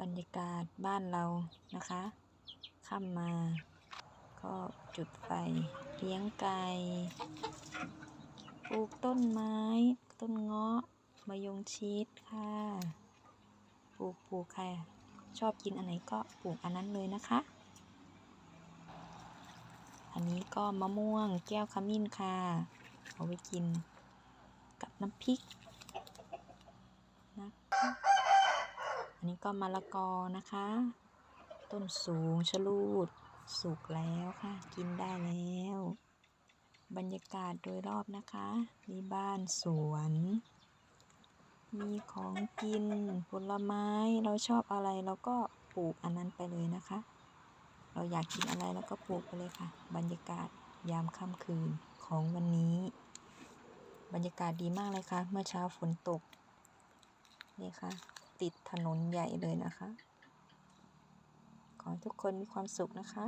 บรรยากาศบ้านเรานะคะค่ำมมา ก็จุดไฟเลี้ยงไก่ปลูกต้นไม้ ต้นเงาะมะยงชิดค่ะปลูกปลูกใครชอบกินอันไหนก็ปลูกอันนั้นเลยนะคะ อันนี้ก็มะม่วงแก้วขมิ้นค่ะ เอาไว้กินกับน้ำพริกนะคะอัน นี้ก็มะละกอนะคะ ต้นสูงชะลูด สุกแล้วค่ะ กินได้แล้ว บรรยากาศโดยรอบนะคะ มีบ้านสวน มีของกิน ผลไม้ เราชอบอะไรเราก็ปลูกอันนั้นไปเลยนะคะ เราอยากกินอะไรเราก็ปลูกไปเลยค่ะ บรรยากาศยามค่ำคืนของวันนี้ บรรยากาศดีมากเลยค่ะ เมื่อเช้าฝนตก นี่ค่ะ ติดถนนใหญ่เลยนะคะ ขอให้ทุกคนมีความสุขนะคะ